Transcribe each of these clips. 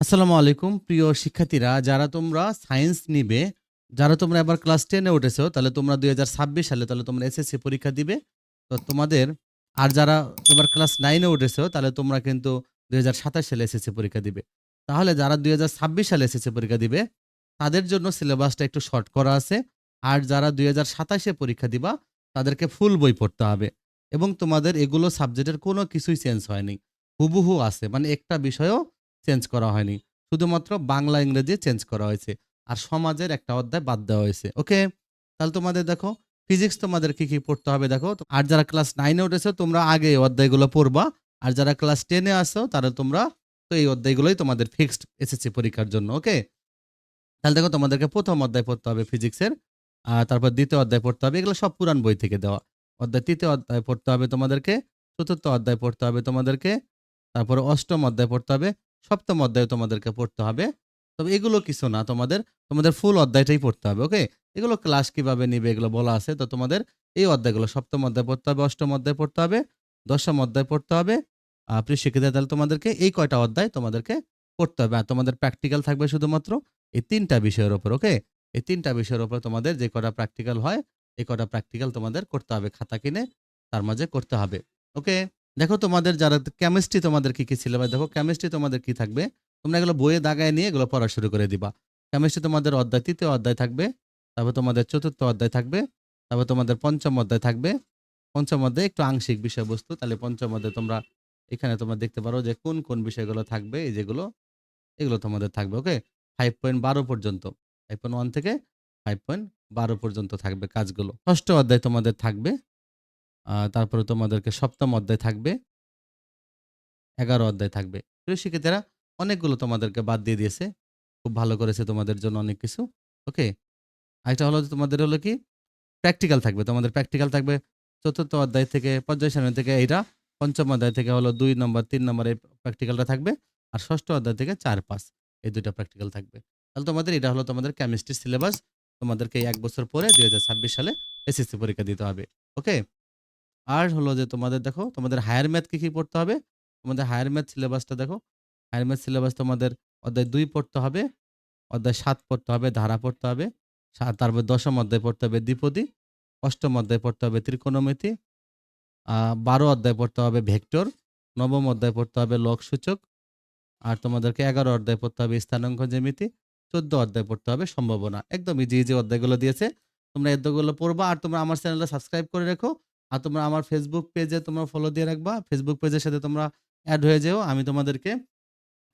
আসসালামু আলাইকুম, প্রিয় শিক্ষার্থীরা, যারা তোমরা সায়েন্স নিবে, যারা তোমরা এবার ক্লাস টেনে উঠেছো, তাহলে তোমরা দুই হাজার ছাব্বিশ সালে তাহলে তোমরা এসএসসি পরীক্ষা দিবে। তো তোমাদের, আর যারা এবার ক্লাস নাইনে উঠেছো, তাহলে তোমরা কিন্তু দুই হাজার সাতাশ সালে এসএসসি পরীক্ষা দিবে। তাহলে যারা দুই হাজার ছাব্বিশ সালে এসএসসি পরীক্ষা দিবে, তাদের জন্য সিলেবাসটা একটু শর্ট করা আছে। আর যারা দুই হাজার সাতাশে পরীক্ষা দিবা, তাদেরকে ফুল বই পড়তে হবে। এবং তোমাদের এগুলো সাবজেক্টের কোনো কিছুই চেঞ্জ হয়নি। হুবহু আছে। মানে একটা বিষয়ও চেঞ্জ করা হয়নি। শুধুমাত্র বাংলা ইংরেজি চেঞ্জ করা হয়েছে আর সমাজের একটা অধ্যায় বাদ দেওয়া হয়েছে। ওকে? তাহলে তোমাদের দেখো, ফিজিক্স তোমাদের কি কি পড়তে হবে দেখো? আর যারা ক্লাস নাইনে উঠেছো, তোমরা আগে এই অধ্যায়গুলো পড়বা। আর যারা ক্লাস টেনে আসো তারা তোমরা তো এই অধ্যায়গুলোই তোমাদের ফিক্সড এসএসসি পরীক্ষার জন্য, ওকে? তাহলে দেখো, তোমাদেরকে প্রথম অধ্যায় পড়তে হবে ফিজিক্সের, আর তারপর দ্বিতীয় অধ্যায় পড়তে হবে, এগুলো সব পুরান বই থেকে দেওয়া। অধ্যায়, তৃতীয় অধ্যায় পড়তে হবে তোমাদেরকে, চতুর্থ অধ্যায় পড়তে হবে তোমাদেরকে, তারপর অষ্টম অধ্যায় পড়তে হবে সপ্তম অধ্যায় তোমাদেরকে পড়তে হবে। তবে এগুলো কিছু না, তোমাদের তোমাদের ফুল অধ্যায়টাই পড়তে হবে ওকে এগুলো ক্লাস কীভাবে নিবে এগুলো বলা আছে, তো তোমাদের এই অধ্যায়গুলো সপ্তম অধ্যায় পড়তে হবে, অষ্টম অধ্যায় পড়তে হবে, দশম অধ্যায় পড়তে হবে। প্রিয় শিক্ষিতা তাহলে তোমাদেরকে এই কয়টা অধ্যায় তোমাদেরকে পড়তে হবে। আর তোমাদের প্র্যাকটিক্যাল থাকবে শুধুমাত্র এই তিনটা বিষয়ের ওপর ওকে এই তিনটা বিষয়ের ওপর তোমাদের যে কটা প্র্যাকটিক্যাল হয়, এই কটা প্র্যাকটিক্যাল তোমাদের করতে হবে, খাতা কিনে তার মাঝে করতে হবে ওকে দেখো তোমাদের যারা কেমিস্ট্রি তোমাদের কি কি সিলেবাস দেখো কেমিস্ট্রি তোমাদের কি থাকবে? তোমরা এগুলো বইয়ে দাগায় নিয়ে এগুলো পড়া শুরু করে দিবা। কেমিস্ট্রি তোমাদের অধ্যায়, তৃতীয় অধ্যায় থাকবে। তারপর তোমাদের চতুর্থ অধ্যায় থাকবে। তারপর তোমাদের পঞ্চম অধ্যায় থাকবে। পঞ্চম অধ্যায় একটু আংশিক বিষয়বস্তু। তাহলে পঞ্চম অধ্যায় তোমরা এখানে তোমরা দেখতে পারো যে কোন কোন বিষয়গুলো থাকবে? এই যেগুলো, এগুলো তোমাদের থাকবে, ওকে? ফাইভ পয়েন্ট বারো পর্যন্ত। ফাইভ পয়েন্ট ওয়ান থেকে ফাইভ পয়েন্ট বারো পর্যন্ত থাকবে কাজগুলো। ষষ্ঠ অধ্যায় তোমাদের থাকবে। তারপরে তোমাদেরকে সপ্তম অধ্যায় থাকবে। এগারো অধ্যায় থাকবে। প্রিয় শিক্ষিতেরা অনেকগুলো তোমাদেরকে বাদ দিয়ে দিয়েছে। খুব ভালো করেছে তোমাদের জন্য অনেক কিছু। ওকে? আরেকটা হলো তোমাদের হলো কি? প্র্যাকটিক্যাল থাকবে। তোমাদের প্র্যাকটিক্যাল থাকবে চতুর্থ অধ্যায় থেকে পর্যায় সারণী থেকে এইটা। পঞ্চম অধ্যায় থেকে হলো দুই নম্বর, তিন নম্বর এই প্র্যাকটিক্যালটা থাকবে। আর ষষ্ঠ অধ্যায় থেকে চার, পাঁচ এই দুইটা প্র্যাকটিক্যাল থাকবে। তাহলে তোমাদের এটা হলো তোমাদের কেমিস্ট্রি সিলেবাস তোমাদেরকে এক বছর পরে দু হাজার ছাব্বিশ সালে এসএসসি পরীক্ষা দিতে হবে। ওকে? আর হলো যে তোমাদের দেখো, তোমাদের হায়ার ম্যাথ কি কি পড়তে হবে? তোমাদের হায়ার ম্যাথ সিলেবাসটা দেখো হায়ার ম্যাথ সিলেবাস তোমাদের অধ্যায় দুই পড়তে হবে, অধ্যায় সাত পড়তে হবে, ধারা পড়তে হবে তারপর দশম অধ্যায় পড়তে হবে দ্বিপদী, অষ্টম অধ্যায় পড়তে হবে ত্রিকোণমিতি বারো অধ্যায় পড়তে হবে ভেক্টর, নবম অধ্যায় পড়তে হবে লক সূচক, আর তোমাদেরকে এগারো অধ্যায় পড়তে হবে স্থানাঙ্ক জ্যামিতি, চোদ্দ অধ্যায় পড়তে হবে সম্ভাবনা। একদম ইজি ইজি অধ্যায়গুলো দিয়েছে। তোমরা এগুলো পড়বা আর তোমরা আমার চ্যানেলটা সাবস্ক্রাইব করে রেখো। আর তোমরা আমার ফেসবুক পেজে তোমরা ফলো দিয়ে রাখবা। ফেসবুক পেজের সাথে তোমরা অ্যাড হয়ে যেও। আমি তোমাদেরকে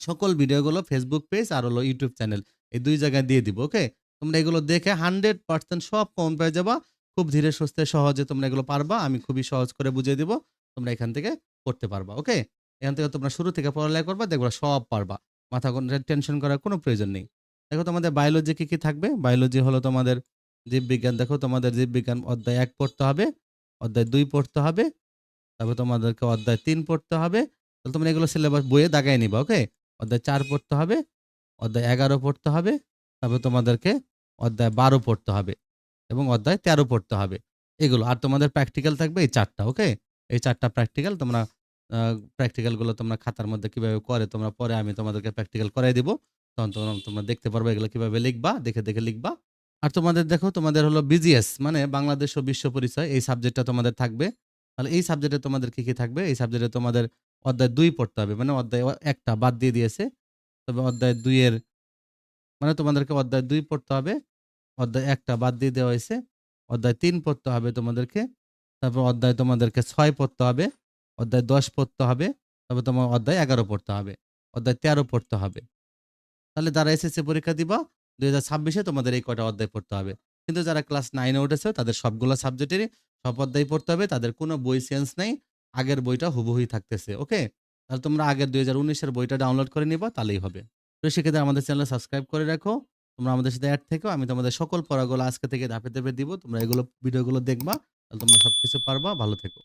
সকল ভিডিওগুলো ফেসবুক পেজ আর হলো ইউটিউব চ্যানেল এই দুই জায়গায় দিয়ে দিব ওকে তোমরা এগুলো দেখে হান্ড্রেড পার্সেন্ট সব কম পেয়ে যাবা। খুব ধীরে সুস্থে সহজে তোমরা এগুলো পারবা। আমি খুবই সহজ করে বুঝিয়ে দিব। তোমরা এখান থেকে করতে পারবা ওকে এখান থেকে তোমরা শুরু থেকে পড়ালেখা করবা, দেখবা সব পারবা। মাথা টেনশন করার কোনো প্রয়োজন নেই। দেখো তোমাদের বায়োলজি কি কি থাকবে? বায়োলজি হলো তোমাদের জীববিজ্ঞান। দেখো তোমাদের জীববিজ্ঞান অধ্যায় এক পড়তে হবে। অধ্যায় দুই পড়তে হবে, তারপর তোমাদেরকে অধ্যায় তিন পড়তে হবে। তাহলে তোমরা এগুলো সিলেবাস বইয়ে দাগায় নিবা ওকে অধ্যায় চার পড়তে হবে, অধ্যায় এগারো পড়তে হবে, তারপর তোমাদেরকে অধ্যায় বারো পড়তে হবে এবং অধ্যায় তেরো পড়তে হবে। এগুলো, আর তোমাদের প্র্যাকটিক্যাল থাকবে এই চারটা ওকে এই চারটা প্র্যাকটিক্যাল তোমরা প্র্যাকটিক্যালগুলো তোমরা খাতার মধ্যে কীভাবে করে, তোমরা পরে আমি তোমাদেরকে প্র্যাকটিক্যাল করাই দিব। তখন তোমরা তোমরা দেখতে পারবে এগুলো কীভাবে লিখবা, দেখে দেখে লিখবা। আর তোমাদের দেখো, তোমাদের হলো বিজিএস মানে বাংলাদেশ ও বিশ্ব পরিচয়, এই সাবজেক্টটা তোমাদের থাকবে। তাহলে এই সাবজেক্টে তোমাদের কি কি থাকবে? এই সাবজেক্টে তোমাদের অধ্যায় দুই পড়তে হবে মানে অধ্যায় একটা বাদ দিয়ে দিয়েছে। তবে অধ্যায় দুইয়ের মানে তোমাদেরকে অধ্যায় দুই পড়তে হবে, অধ্যায় একটা বাদ দিয়ে দেওয়া হয়েছে, অধ্যায় তিন পড়তে হবে তোমাদেরকে, তারপর অধ্যায় তোমাদেরকে ছয় পড়তে হবে, অধ্যায় দশ পড়তে হবে, তারপর তোমার অধ্যায় এগারো পড়তে হবে, অধ্যায় তেরো পড়তে হবে। তাহলে যারা এসএসসি পরীক্ষা দিবা দুই হাজার ছাব্বিশে তোমাদের এই কটা অধ্যায় পড়তে হবে। কিন্তু যারা ক্লাস নাইনে উঠেছে, তাদের সবগুলো সাবজেক্টেরই সব অধ্যায় পড়তে হবে, তাদের কোনো বই চেঞ্জ নেই, আগের বইটা হুবহুই থাকতেছে, ওকে? তাহলে তোমরা আগের দুই হাজার উনিশের বইটা ডাউনলোড করে নিবা, তাহলেই হবে। তো সেক্ষেত্রে আমাদের চ্যানেল সাবস্ক্রাইব করে রাখো, তোমরা আমাদের সাথে অ্যাড থেকেও আমি তোমাদের সকল পড়াগুলো আজকে থেকে ধাপে ধাপে দিব, তোমরা এগুলো, ভিডিওগুলো দেখবা, তাহলে তোমরা সবকিছু পারবা, ভালো থেকো।